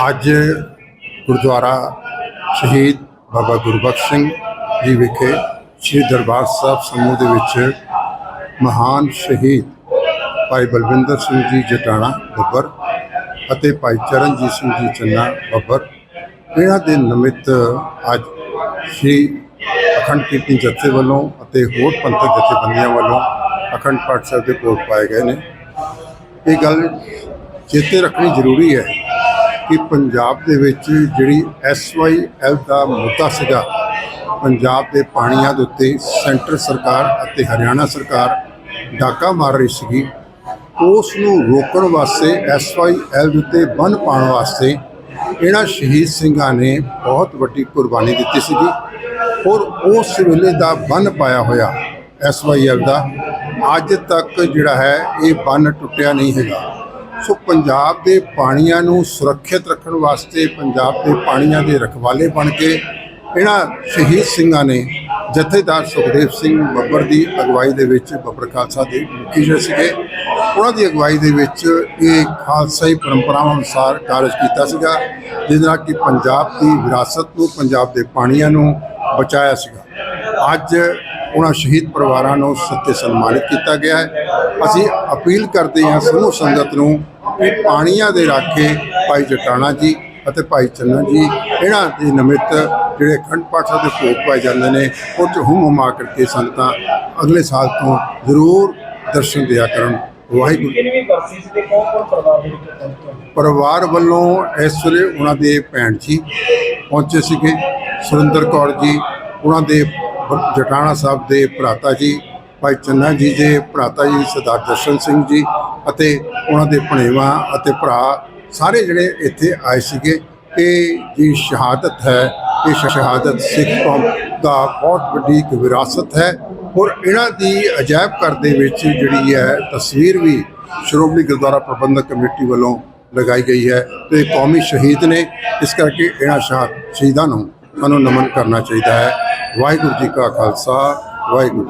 ਅੱਜ ਗੁਰਦੁਆਰਾ ਸ਼ਹੀਦ ਬਾਬਾ ਗੁਰਬਖਸ਼ ਸਿੰਘ ਜੀ ਵਿਖੇ ਸ੍ਰੀ ਦਰਬਾਰ ਸਾਹਿਬ ਸਮੂਹ ਦੇ ਵਿੱਚ ਮਹਾਨ ਸ਼ਹੀਦ ਭਾਈ ਬਲਵਿੰਦਰ ਸਿੰਘ ਜੀ ਜਟਾਣਾ ਬੱਬਰ ਅਤੇ ਭਾਈ ਚਰਨਜੀਤ ਸਿੰਘ ਜੀ ਚੰਨਾ ਬੱਬਰ, ਇਹਨਾਂ ਦੇ ਨਿਮਿਤ ਅੱਜ ਸ੍ਰੀ ਅਖੰਡ ਕੀਰਤਨ ਜਥੇ ਵੱਲੋਂ ਅਤੇ ਹੋਰ ਪੰਥਕ ਜਥੇਬੰਦੀਆਂ ਵੱਲੋਂ ਅਖੰਡ ਪਾਠ ਸਾਹਿਬ ਦੇ ਭੋਗ ਪਾਏ ਗਏ ਨੇ। ਇਹ ਗੱਲ ਚੇਤੇ ਰੱਖਣੀ ਜ਼ਰੂਰੀ ਹੈ ਕਿ ਪੰਜਾਬ ਦੇ ਵਿੱਚ ਜਿਹੜੀ ਐਸਵਾਈਐਲ ਦਾ ਮੁੱਦਾ ਸੀਗਾ, ਪੰਜਾਬ ਦੇ ਪਾਣੀਆਂ ਦੇ ਉੱਤੇ ਸੈਂਟਰ ਸਰਕਾਰ ਅਤੇ ਹਰਿਆਣਾ ਸਰਕਾਰ ਡਾਕਾ ਮਾਰ ਰਹੀ ਸੀਗੀ ਉਸ ਨੂੰ ਰੋਕਣ ਵਾਸਤੇ ਐਸਵਾਈਐਲ ਦੇ ਉੱਤੇ ਬੰਨ ਪਾਉਣ ਵਾਸਤੇ ਇਹਨਾਂ ਸ਼ਹੀਦ ਸਿੰਘਾਂ ਨੇ ਬਹੁਤ ਵੱਡੀ ਕੁਰਬਾਨੀ ਦਿੱਤੀ ਸੀਗੀ। ਔਰ ਉਸ ਵੇਲੇ ਦਾ ਬੰਨ ਪਾਇਆ ਹੋਇਆ ਐਸਵਾਈਐਲ ਦਾ, ਅੱਜ ਤੱਕ ਜਿਹੜਾ ਹੈ ਇਹ ਬੰਨ ਟੁੱਟਿਆ ਨਹੀਂ ਹੈਗਾ। ਸੋ ਪੰਜਾਬ ਦੇ ਪਾਣੀਆਂ ਨੂੰ ਸੁਰੱਖਿਅਤ ਰੱਖਣ ਵਾਸਤੇ ਪੰਜਾਬ ਦੇ ਪਾਣੀਆਂ ਦੇ ਰਖਵਾਲੇ ਬਣ ਕੇ ਇਹਨਾਂ ਸ਼ਹੀਦ ਸਿੰਘਾਂ ਨੇ ਜਥੇਦਾਰ ਸੁਖਦੇਵ ਸਿੰਘ ਬੱਬਰ ਦੀ ਅਗਵਾਈ ਦੇ ਵਿੱਚ ਬੱਬਰ ਖਾਲਸਾ ਦੇ ਮੁਖੀ ਜਿਹੜੇ ਸੀਗੇ, ਉਹਨਾਂ ਦੀ ਅਗਵਾਈ ਦੇ ਵਿੱਚ ਇਹ ਖਾਲਸਾਈ ਪਰੰਪਰਾਵਾਂ ਅਨੁਸਾਰ ਕਾਰਜ ਕੀਤਾ ਸੀਗਾ ਜਿਸ ਨਾਲ ਕਿ ਪੰਜਾਬ ਦੀ ਵਿਰਾਸਤ ਨੂੰ, ਪੰਜਾਬ ਦੇ ਪਾਣੀਆਂ ਨੂੰ ਬਚਾਇਆ ਸੀਗਾ। ਅੱਜ ਉਹਨਾਂ ਸ਼ਹੀਦ ਪਰਿਵਾਰਾਂ ਨੂੰ ਸੱਤੇ ਸਨਮਾਨਿਤ ਕੀਤਾ ਗਿਆ ਹੈ। ਅਸੀਂ ਅਪੀਲ ਕਰਦੇ ਹਾਂ ਸਮੂਹ ਸੰਗਤ ਨੂੰ ਕਿ ਪਾਣੀਆਂ ਦੇ ਰਾਖੇ ਭਾਈ ਜਟਾਣਾ ਜੀ ਅਤੇ ਭਾਈ ਚੰਨਾ ਜੀ ਇਹਨਾਂ ਦੇ ਨਿਮਿਤ ਜਿਹੜੇ ਅਖੰਡ ਪਾਠ ਸਾਹਿਬ ਦੇ ਭੋਗ ਪਾਏ ਜਾਂਦੇ ਨੇ ਉਹ 'ਚ ਹੁਮ ਹੁਮਾ ਕਰਕੇ ਸੰਗਤਾਂ ਅਗਲੇ ਸਾਲ ਤੋਂ ਜ਼ਰੂਰ ਦਰਸ਼ਨ ਦਿਆ ਕਰਨ। ਵਾਹਿਗੁਰੂ। ਪਰਿਵਾਰ ਵੱਲੋਂ ਇਸ ਵੇਲੇ ਉਹਨਾਂ ਦੇ ਭੈਣ ਜੀ ਪਹੁੰਚੇ ਸੀਗੇ। ਸੁਰਿੰਦਰ ਕੌਰ ਜੀ ਉਹਨਾਂ ਦੇ ਜਟਾਣਾ ਸਾਹਿਬ ਦੇ ਭਰਾਤਾ ਜੀ ਭਾਈ ਚੰਨਾ ਜੀ ਦੇ ਭਰਾਤਾ ਜੀ ਸਰਦਾਰ ਦਰਸ਼ਨ ਸਿੰਘ ਜੀ ਅਤੇ ਉਹਨਾਂ ਦੇ ਭਣੇਵਾਂ ਅਤੇ ਭਰਾ ਸਾਰੇ ਜਿਹੜੇ ਇੱਥੇ ਆਏ ਸੀਗੇ। ਇਹ ਜੀ ਸ਼ਹਾਦਤ ਹੈ। ਇਹ ਸ਼ਹਾਦਤ ਸਿੱਖ ਕੌਮ ਦਾ ਬਹੁਤ ਵੱਡੀ ਇੱਕ ਵਿਰਾਸਤ ਹੈ। ਔਰ ਇਹਨਾਂ ਦੀ ਅਜਾਇਬ ਘਰ ਦੇ ਵਿੱਚ ਜਿਹੜੀ ਹੈ ਤਸਵੀਰ ਵੀ ਸ਼੍ਰੋਮਣੀ ਗੁਰਦੁਆਰਾ ਪ੍ਰਬੰਧਕ ਕਮੇਟੀ ਵੱਲੋਂ ਲਗਾਈ ਗਈ ਹੈ ਤੇ ਕੌਮੀ ਸ਼ਹੀਦ ਨੇ। ਇਸ ਕਰਕੇ ਇਹਨਾਂ ਸ਼ਹਾਦ ਸ਼ਹੀਦਾਂ ਨੂੰ ਸਾਨੂੰ ਨਮਨ ਕਰਨਾ ਚਾਹੀਦਾ ਹੈ। ਵਾਹਿਗੁਰੂ ਜੀ ਕਾ ਖਾਲਸਾ, ਵਾਹਿਗੁਰੂ